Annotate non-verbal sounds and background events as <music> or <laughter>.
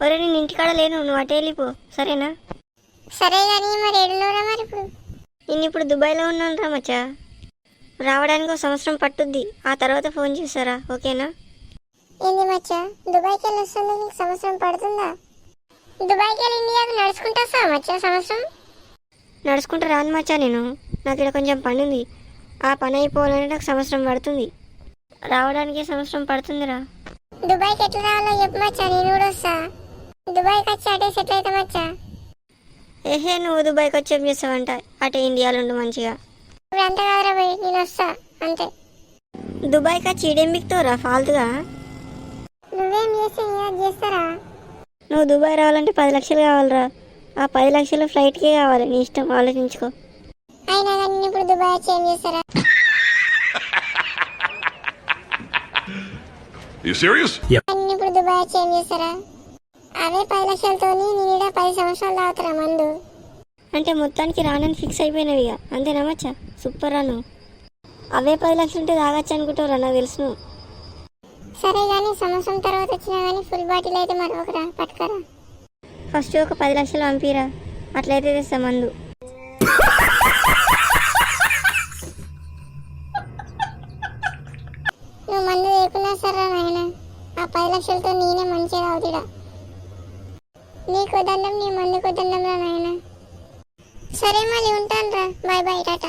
ఒరే నేను ఇంటికాడ లేను నువ్వు అటే వెళ్ళిపో సరేనా? సరే కానీ మరి ఏడున్నోరా మరి ఇప్పుడు? నేను ఇప్పుడు దుబాయ్లో ఉన్నాను రా మచ్చా. రావడానికి ఒక సంవత్సరం పట్టుద్ది ఆ తర్వాత ఫోన్ చేస్తారా ఓకేనా? ఏంది మచ్చా దుబాయ్కి వెళ్ళి వస్తుంది నీకు సంవత్సరం పడుతుందా? దుబాయ్కి వెళ్ళి ఇండియాకు నడుచుకుంటూ మచ్చా సంవత్సరం? నడుచుకుంటూ రాను మచ్చా నేను నాకు ఇక్కడ కొంచెం పని ఉంది ఆ పని అయిపోవాలంటే నాకు సంవత్సరం పడుతుంది. రావడానికి సంవత్సరం పడుతుందిరా. దుబాయ్కి ఎట్లా రావాలో చెప్పు మచ్చా నేను కూడా వస్తా. దుబాయ్కి వచ్చి అటే సెటిల్ అవుతా మచ్చా. ఏహే నువ్వు దుబాయ్కి వచ్చి ఏం చేస్తావంట? అటే ఇండియాలో ఉండు మంచిగా. ఇప్పుడు అంత కాదురా పోయి నేను వస్తా అంతే. దుబాయ్కి వచ్చి ఈడేం బిక్తావురా ఫాల్తుగా? నువ్వేం చేస్తే చేస్తారా? నువ్వు దుబాయ్ రావాలంటే పది లక్షలు కావాలిరా. ఆ పది లక్షలు ఫ్లైట్కే కావాలి నీ ఇష్టం ఆలోచించుకో. అయినా కానీ ఇప్పుడు దుబాయ్ వచ్చి ఏం చేస్తారా? <laughs> You serious? నేను ఇప్పుడు దుబాయ్ వచ్చి ఏం చేస్తారా? అవే పది లక్షలతోని నేను ఈడ పది సంవత్సరాలు తాగుతారా మందు? అంటే మొత్తానికి రానని ఫిక్స్ అయిపోయినవి ఇక. అంతేనా మచ్చా? సూపర్ రా నువ్వు అవే పది లక్షలు ఉంటే తాగొచ్చు అనుకుంటావురా నాకు తెలుసు నువ్వు సరే కానీ సంవత్సరం తర్వాత వచ్చినా కానీ ఫుల్ బాటిల్ అయితే మరొకరా పట్టుకరా. ఫస్ట్ ఒక పది లక్షలు పంపిరా. అట్లయితే తెస్తా మందు. నువ్వు మందు లేకున్నా సరే నాయన. ఆ పది లక్షలతో నేనే మంచిగా అవుతుడా? నీకు దండం నీ మందుకు దండం రా నాయన. సరే మళ్ళీ ఉంటాను రా. Bye bye tata.